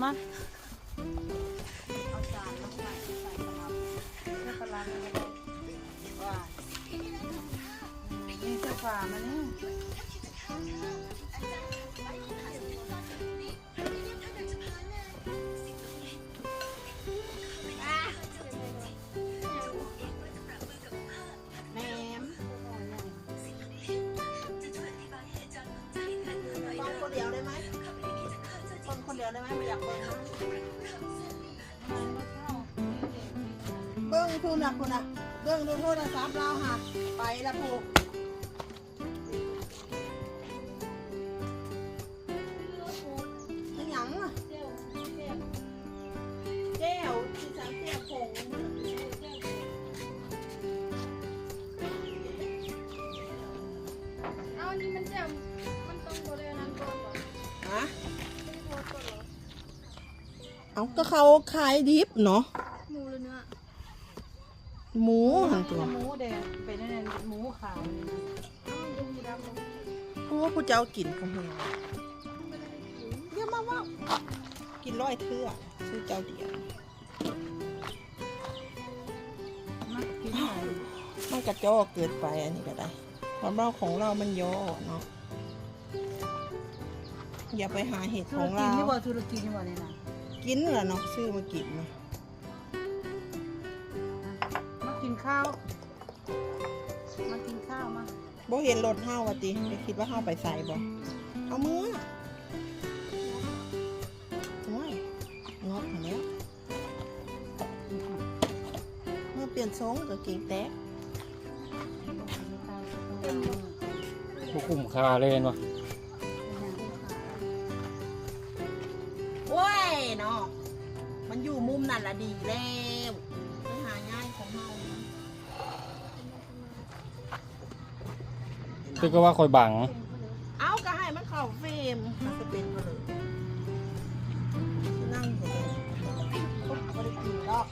มาเอาจานมาใส่ใส่กระฝ่ามีเสื้อผ้ามันนี่ เบิ้งทุนนะคุณนะเบิ้งดูโทรศัพท์เราค่ะ ไปละผูก เอาก็เขาขายดิบเนาะหมูหรือเนื้อหมูหันตัวหมูแดงเป็นนั่นหมูขาวนี่นะเอามันดูดำลงผู้ว่าผู้เจ้ากินของเราเรียกมาว่ากินร้อยเทื่อซื้อเจ้าเดียวมากินหน่อยมันกระจอกเกินไปอันนี้ก็ได้ความเราของเรามันย่อเนาะอย่าไปหาเห็ดธุขรองกิจเรานี่บ่ธุรกิจนี่บ่นี่นะ กินเหรอเนาะซื้อมากินนะมากินข้าว มากินข้าวมาบ่เห็นรถห้าวะติไปคิดว่าห้าวไปใส่บ่เอามือโอ้ยงอกมาแล้วเมื่อเปลี่ยนทรงก็เก่งแตกพวกคุ้มค่าเลยเห็นปะ มันอยู่มุมนั่นละดีแล้วไปหาง่ายของเฮานะคือก็ว่าคอยบัง เอาก็ให้มันเข้าเฟรมมันจะเป็นมาเลยนั่งอยู่เลยปุ๊บก็ได้กินดอก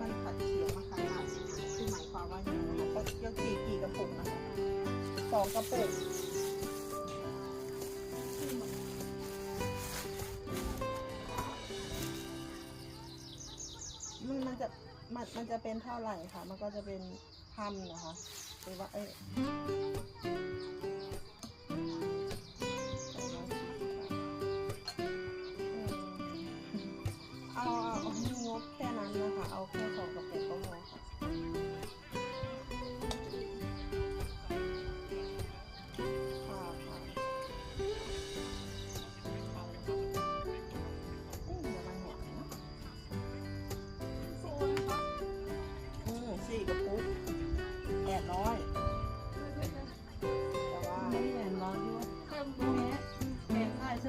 มันขัดเสียงมาขนาดนี้คือหมายความว่าอย่างไรนะคะก็ยังกี่กี่กระปุกนะคะสองกระปุกมันมันจะมันมันจะเป็นเท่าไหร่ค่ะมันก็จะเป็นพันนะคะ ว่าเออ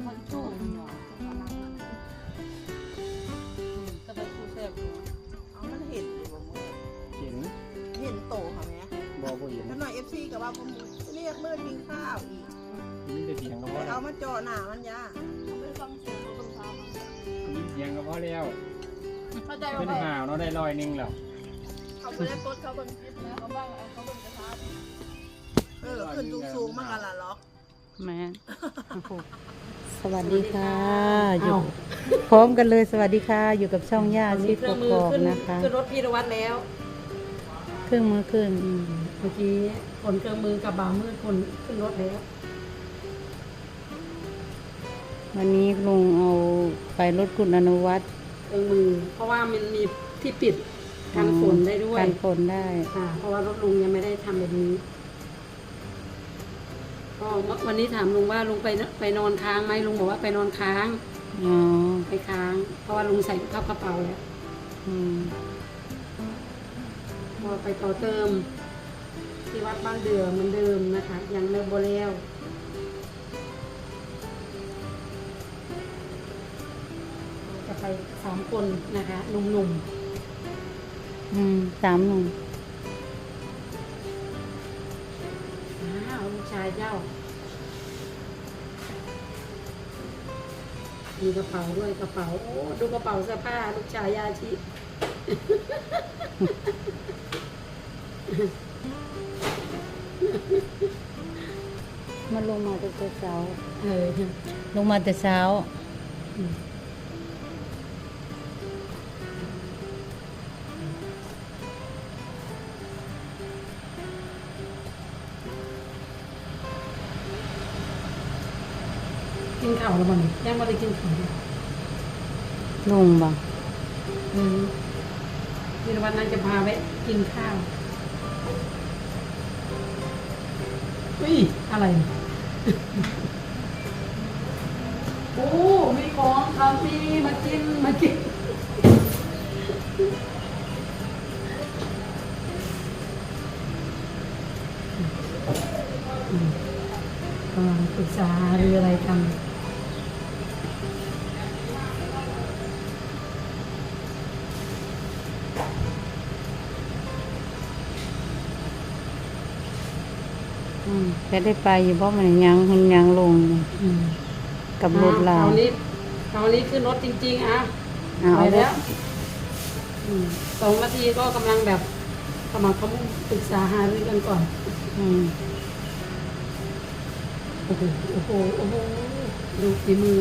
ม่ค่ายซื้อมาชู้นี่เนาะจะไปชู้แซ่บอยเอามันเห็นอยู่บ่มือเห็นเห็นโตค่ะแม่บอบ่เห็นแล้วหน่อยเอฟซีกับว่าบ่มือเรียกมือกินข้าวอีกมีแต่เสียงก็พไปอแล้เอาวมาจ่อหน้ามันยาเอาไปฟังเสียงรถบนฟ้ามามีเสียงก็พอแล้วเข้าใจเป็นห่าวเนาะได้ร้อยหนึงแล้วเขาไม่ได้กดเขาบนคลิปนะเขาบ้างเอาเขาบนกระทะเออขึ้นสูงๆมันกันละล็อกแม่ สวัสดีค่ะ อยู่พร้อมกันเลยสวัสดีค่ะ อยู่กับช่องย่าซีกกอกนะคะขึ้นรถพีรวัตรแล้ว เครื่องมือขึ้นอืมเมื่อกี้ขนเครื่องมือกับบ่าวมืดคนขึ้นรถแล้ว วันนี้ลุงเอาไปรถคุณอนุวัตรเครื่องมือ เพราะว่ามันมีที่ปิดกันฝนได้ด้วยกันฝนได้ค่ะเพราะว่ารถลุงยังไม่ได้ทำแบบนี้ ก็วันนี้ถามลุงว่าลุงไปไปนอนค้างไหมลุงบอกว่าไปนอนค้างอ๋อไปค้าง เพราะว่าลุงใส่เข้ากระเป๋าแล้วอืมพอไปต่อเติม ที่วัดบ้านเดือเหมือนเดิมนะคะ ยังเลิกโบแล้วจะไปสามคนนะคะหนุ่มอืมสามหนุ่ม ชายเจ้า มีกระเป๋าด้วยกระเป๋า โอ้ ดูกระเป๋าเสื้อผ้าลูกชายยาชิมันลงมาแต่เช้า เออ ลงมาแต่เช้า กินข้าวแล้วมันยังไม่ได้กินข้าวเลยลงบ่อืมนี่วันนั้นจะพาแวะกินข้าวเฮ้ยอะไรโอ้ มีของทำดีมากินมากินอืมกำลังปรึกษาหารืออะไรกัน จะได้ไปอยู่เพราะมันยังมันยังลงอืมกับรถลาคราววนี้คราวนี้ขึ้นรถจริงๆอะอ่าไปเอาแล้แล้ววอืมสองนาทีก็กำลังแบบกำลังเขาปรึกษาหารือกันก่อนอืมโอ้โหโอ้โหโอ้โหดูฝีมือ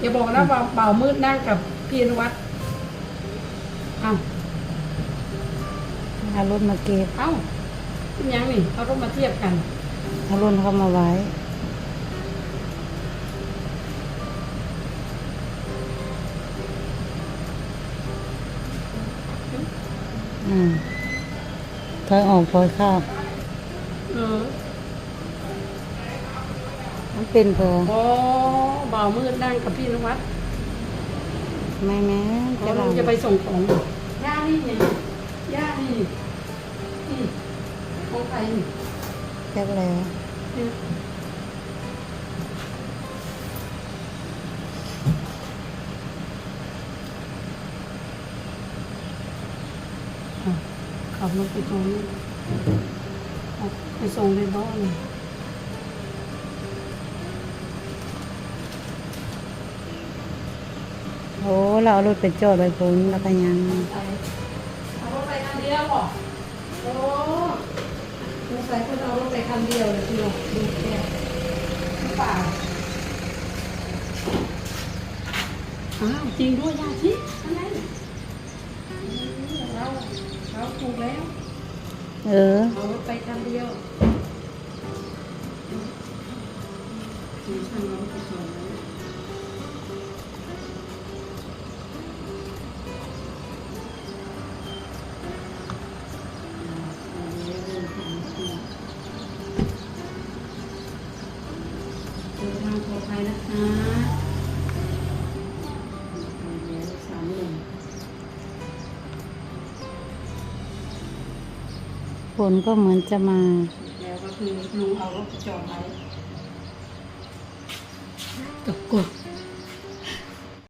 อย่าบอกนะว่าเบามืดนั่งกับพี่อนุวัฒน์เอ้าเอารถมาเก็บเอ้าเป็นยังนี่เขาต้องมาเทียบกัน เอารถเข้ามาไว้ อืมถอยออกถอยเข้าเออมันเป็นเพอโอ้เบามืดนั่งกับพี่อนุวัฒน์ไม่แม้เขาจะลลงงจะไปส่งของเหรอย่านี่ไงย่านี่นี่ของใครนี่ แค่แล้วเนี่ยอะขับรถไปตรงนี้เอาไปส่งในบ้านเลยโอ้เราเอารถไปจอดไว้พ้นแล้วก็ยังไปเอารถไปคันเดียวเหรอโอ้ สงสัยคุณเอารถไปคันเดียวเลยพี่หนกดูแค่หรือเปล่าอ้าวจริงด้วยยาชิอะไรเราเราถูกแล้ว เออ เอารถไปคันเดียวมีช่างเราไปจอดแล้ว ฝนก็เหมือนจะมา แล้วก็คือลุงเอารถไปจอดไว้ตกกด